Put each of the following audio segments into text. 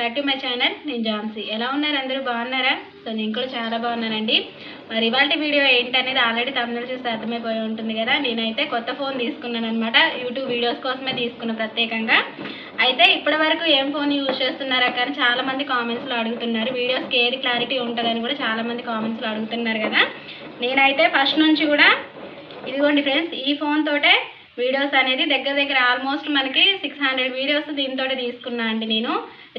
Back to my channel నేను ఝాన్సీ. ఎలా ఉన్నారు అందరూ? బాగున్నారా? సో నేను కూడా చాలా బాగున్నానండి. మరి ఇవాళ వీడియో ఏంటనేది ఆల్రెడీ తమిళ చూస్తే అర్థమైపోయి ఉంటుంది కదా. నేనైతే కొత్త ఫోన్ తీసుకున్నాను అనమాట యూట్యూబ్ వీడియోస్ కోసమే తీసుకున్నా ప్రత్యేకంగా. అయితే ఇప్పటి వరకు ఏం ఫోన్ యూజ్ చేస్తున్నారా కానీ చాలామంది కామెంట్స్లో అడుగుతున్నారు. వీడియోస్కి ఏది క్లారిటీ ఉంటుందని కూడా చాలామంది కామెంట్స్లో అడుగుతున్నారు కదా. నేనైతే ఫస్ట్ నుంచి కూడా ఇదిగోండి ఫ్రెండ్స్ ఈ ఫోన్ తోటే వీడియోస్ అనేది దగ్గర దగ్గర ఆల్మోస్ట్ మనకి సిక్స్ హండ్రెడ్ వీడియోస్ దీంతో తీసుకున్నా అండి నేను.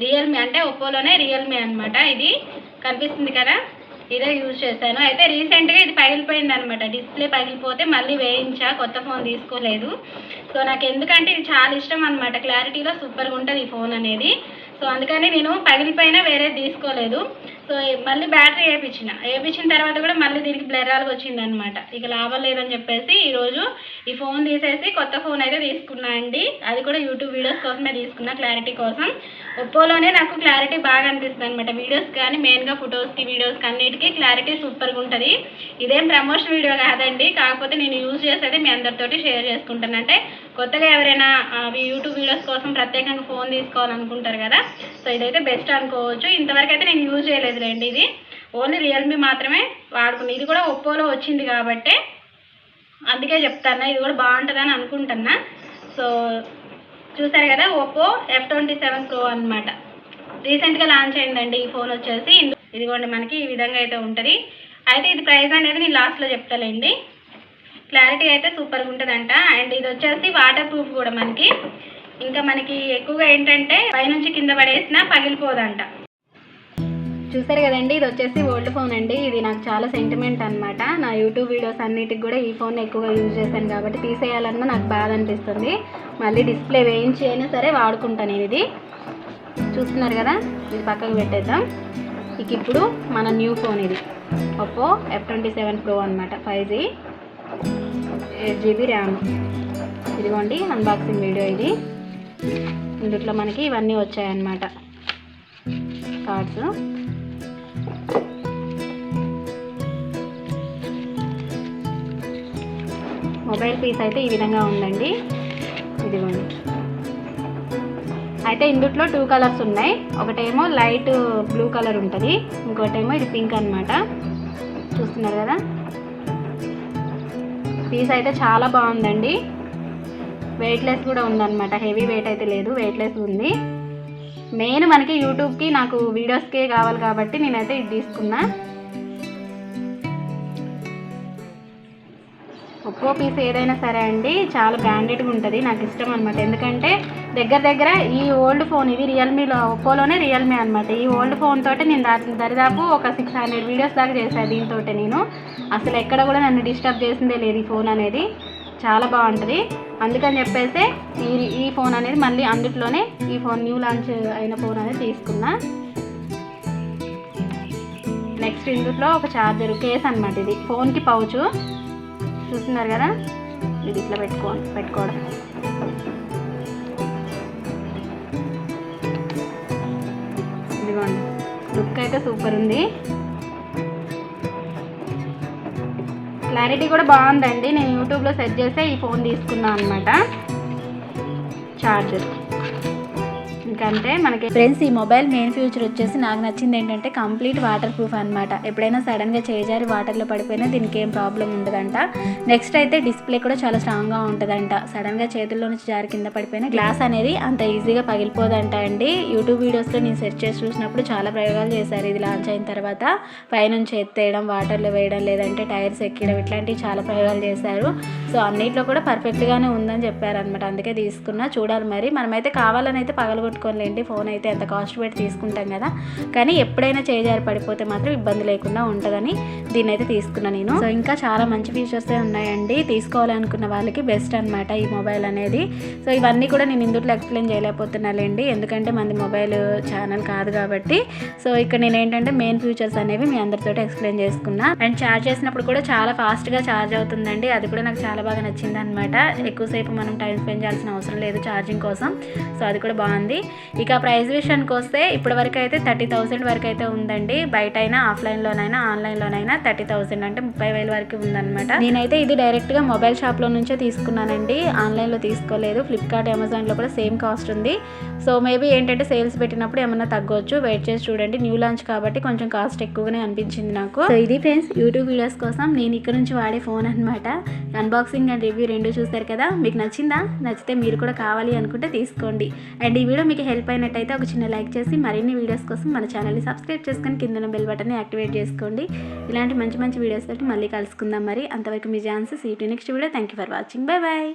రియల్మీ అంటే ఒప్పోలోనే రియల్మీ అనమాట ఇది కనిపిస్తుంది కదా? ఇదే యూజ్ చేశాను. అయితే రీసెంట్గా ఇది పగిలిపోయింది అనమాట డిస్ప్లే పగిలిపోతే మళ్ళీ వేయించా కొత్త ఫోన్ తీసుకోలేదు. సో నాకు ఎందుకంటే ఇది చాలా ఇష్టం అనమాట క్లారిటీలో సూపర్గా ఉంటుంది ఈ ఫోన్ అనేది. సో అందుకని నేను పగిలిపోయినా వేరే తీసుకోలేదు. సో మళ్ళీ బ్యాటరీ వేయించిన. వేయించిన తర్వాత కూడా మళ్ళీ దీనికి బ్లెరాల్గా వచ్చింది అనమాట ఇక లాభం లేదని చెప్పేసి ఈరోజు ఈ ఫోన్ తీసేసి కొత్త ఫోన్ అయితే తీసుకున్నా అండి. అది కూడా యూట్యూబ్ వీడియోస్ కోసమే తీసుకున్నా క్లారిటీ కోసం. ఒప్పోలోనే నాకు క్లారిటీ బాగా అనిపిస్తుంది అనమాట వీడియోస్ కానీ మెయిన్గా ఫొటోస్కి వీడియోస్కి అన్నిటికీ క్లారిటీ సూపర్గా ఉంటుంది. ఇదేం ప్రమోషన్ వీడియో కాదండి. కాకపోతే నేను యూజ్ చేసేది మీ అందరితోటి షేర్ చేసుకుంటాను. అంటే కొత్తగా ఎవరైనా అవి యూట్యూబ్ వీడియోస్ కోసం ప్రత్యేకంగా ఫోన్ తీసుకోవాలనుకుంటారు కదా? సో ఇదైతే బెస్ట్ అనుకోవచ్చు. ఇంతవరకు అయితే నేను యూజ్ చేయలేదులేండి ఇది. ఓన్లీ రియల్మీ మాత్రమే వాడుకున్నాను ఇది కూడా ఒప్పోలో వచ్చింది కాబట్టి అందుకే చెప్తాను ఇది కూడా బాగుంటుందని అనుకుంటున్నా. సో చూసారు కదా Oppo F twenty seven pro అనమాట రీసెంట్గా లాంచ్ అయిందండి ఈ ఫోన్ వచ్చేసి. ఇదిగోండి మనకి ఈ విధంగా అయితే ఉంటుంది. అయితే ఇది ప్రైస్ అనేది నేను లాస్ట్లో చెప్తాలేండి. క్లారిటీ అయితే సూపర్గా ఉంటుందంట. అండ్ ఇది వచ్చేసి వాటర్ ప్రూఫ్ కూడా మనకి. ఇంకా మనకి ఎక్కువగా ఏంటంటే పైనుంచి కింద పడేసినా పగిలిపోదంట. చూసారు కదండి ఇది వచ్చేసి ఓల్డ్ ఫోన్ అండి. ఇది నాకు చాలా సెంటిమెంట్ అన్నమాట. నా యూట్యూబ్ వీడియోస్ అన్నిటికి కూడా ఈ ఫోన్ ఎక్కువగా యూజ్ చేశాను కాబట్టి తీసేయాలన్నా నాకు బాధ అనిపిస్తుంది. మళ్ళీ డిస్ప్లే వేయించి అయినా సరే వాడుకుంటాను నేను ఇది. చూస్తున్నారు కదా ఇది పక్కకు పెట్టేద్దాం. ఇక ఇప్పుడు మన న్యూ ఫోన్ ఇది. Oppo F twenty seven pro అనమాట five G eight GB RAM. ఇదిగోండి అన్బాక్సింగ్ వీడియో ఇది. ఇందులో మనకి ఇవన్నీ వచ్చాయన్నమాట. కార్డ్స్ మొబైల్ పీస్ అయితే ఈ విధంగా ఉందండి. ఇదిగోండి. అయితే ఇందుట్లో టూ కలర్స్ ఉన్నాయి. ఒకటేమో లైట్ బ్లూ కలర్ ఉంటుంది. ఇంకోటేమో ఇది పింక్ అనమాట చూస్తున్నారు కదా? పీస్ అయితే చాలా బాగుందండి. వెయిట్లెస్ కూడా ఉందన్నమాట. హెవీ వెయిట్ అయితే లేదు వెయిట్లెస్ ఉంది. మెయిన్ మనకి యూట్యూబ్కి నాకు వీడియోస్కే కావాలి కాబట్టి నేనైతే ఇది తీసుకున్నా. ఒక్కో పీస్ ఏదైనా సరే అండి చాలా బ్రాండెడ్గా ఉంటుంది నాకు ఇష్టం అనమాట ఎందుకంటే దగ్గర దగ్గర ఈ ఓల్డ్ ఫోన్ ఇది రియల్మీలో ఒప్పోలోనే రియల్మీ అనమాట ఈ ఓల్డ్ ఫోన్ తోటి నేను దా- దరిదాపు ఒక సిక్స్ హండ్రెడ్ వీడియోస్ దాకా చేశాను దీంతో నేను. అసలు ఎక్కడ కూడా నన్ను డిస్టర్బ్ చేసిందే లేదు ఈ ఫోన్ అనేది. చాలా బాగుంటుంది. అందుకని చెప్పేసి ఈ ఈ ఫోన్ అనేది మళ్ళీ అందుట్లోనే ఈ ఫోన్ న్యూ లాంచ్ అయిన ఫోన్ అనేది తీసుకున్నా. నెక్స్ట్ ఇందులో ఒక చార్జర్ కేస్ అనమాట ఇది. ఫోన్కి పౌచు. చూస్తున్నారు కదా? ఇది ఇట్లా పెట్టుకో పెట్టుకోవడం. ఇదిగోండి. లుక్ అయితే సూపర్ ఉంది. క్లారిటీ కూడా బాగుందండి. నేను యూట్యూబ్లో సెర్చ్ చేస్తే ఈ ఫోన్ తీసుకున్నాను అనమాట చార్జర్ ఎందుకంటే మనకి ఫ్రెండ్స్ ఈ మొబైల్ మెయిన్ ఫ్యూచర్ వచ్చేసి నాకు నచ్చింది ఏంటంటే కంప్లీట్ వాటర్ ప్రూఫ్ అనమాట ఎప్పుడైనా సడన్గా చేజారి వాటర్లో పడిపోయినా దీనికి ఏం ప్రాబ్లం ఉండదంట. నెక్స్ట్ అయితే డిస్ప్లే కూడా చాలా స్ట్రాంగ్గా ఉంటుందంట. సడన్గా చేతుల్లో నుంచి జారి కింద పడిపోయినా గ్లాస్ అనేది అంత ఈజీగా పగిలిపోదంట అండి. యూట్యూబ్ వీడియోస్లో నేను సెర్చ్ చేసి చూసినప్పుడు చాలా ప్రయోగాలు చేశారు. ఇది లాంచ్ అయిన తర్వాత పైనుంచి ఎత్తేయడం వాటర్లో వేయడం లేదంటే టైర్స్ ఎక్కడం ఇట్లాంటివి చాలా ప్రయోగాలు చేశారు. సో అన్నిట్లో కూడా పర్ఫెక్ట్గానే ఉందని చెప్పారనమాట అందుకే తీసుకున్నా. చూడాలి మరి. మనమైతే కావాలని అయితే పగలగొట్టుకోలేండి ఫోన్ అయితే ఎంత కాస్ట్ పెట్టి తీసుకుంటాం కదా. కానీ ఎప్పుడైనా చేజారి పడిపోతే మాత్రం ఇబ్బంది లేకుండా ఉంటుందని దీన్ని అయితే తీసుకున్నాను నేను. సో ఇంకా చాలా మంచి ఫీచర్స్ ఉన్నాయండి. తీసుకోవాలనుకున్న వాళ్ళకి బెస్ట్ అనమాట ఈ మొబైల్ అనేది. సో ఇవన్నీ కూడా నేను ఇందులో ఎక్స్ప్లెయిన్ చేయలేకపోతున్నాలేండి. ఎందుకంటే మనది మొబైల్ ఛానల్ కాదు కాబట్టి. సో ఇక్కడ నేను ఏంటంటే మెయిన్ ఫీచర్స్ అనేవి మీ అందరితో ఎక్స్ప్లెయిన్ చేసుకున్నా. అండ్ ఛార్జ్ చేసినప్పుడు కూడా చాలా ఫాస్ట్గా ఛార్జ్ అవుతుందండి. అది కూడా నాకు చాలా బాగా నచ్చింది అనమాట ఎక్కువసేపు మనం టైం స్పెండ్ చేయాల్సిన అవసరం లేదు ఛార్జింగ్ కోసం. సో అది కూడా బాగుంది. ఇక ప్రైస్ విషయానికి వస్తే ఇప్పటి వరకు అయితే థర్టీ థౌసండ్ వరకు అయితే ఉందండి. బయట అయినా ఆఫ్లైన్లోనైనా ఆన్లైన్లోనైనా థర్టీ థౌసండ్ అంటే ముప్పై వేల వరకు ఉందన్నమాట. నేనైతే ఇది డైరెక్ట్గా మొబైల్ షాప్లో నుంచే తీసుకున్నానండి. ఆన్లైన్లో తీసుకోలేదు. ఫ్లిప్కార్ట్ అమెజాన్లో కూడా సేమ్ కాస్ట్ ఉంది. సో మేబీ ఏంటంటే సేల్స్ పెట్టినప్పుడు ఏమన్నా తగ్గొచ్చు. వెయిట్ చేసి చూడండి. న్యూ లాంచ్ కాబట్టి కొంచెం కాస్ట్ ఎక్కువగానే అనిపించింది నాకు. సో ఇది ఫ్రెండ్స్ యూట్యూబ్ వీడియోస్ కోసం నేను ఇక్కడ నుంచి వాడే ఫోన్ అనమాట అన్బాక్సింగ్ అండ్ రివ్యూ రెండు చూస్తారు కదా? మీకు నచ్చిందా? నచ్చితే మీరు కూడా కావాలి అనుకుంటే తీసుకోండి. అండ్ ఈ వీడియో మీకు హెల్ప్ అయినట్టయితే ఒక చిన్న లైక్ చేసి మరిన్ని వీడియోస్ కోసం మన ఛానల్ని సబ్స్క్రైబ్ చేసుకొని కింద బెల్ బటన్ని యాక్టివేట్ చేసుకోండి. ఇలాంటి మంచి మంచి వీడియోస్ తోటి మళ్ళీ కలుసుకుందాం మరి. అంతవరకు మీ chance city next video. Thank you for watching bye bye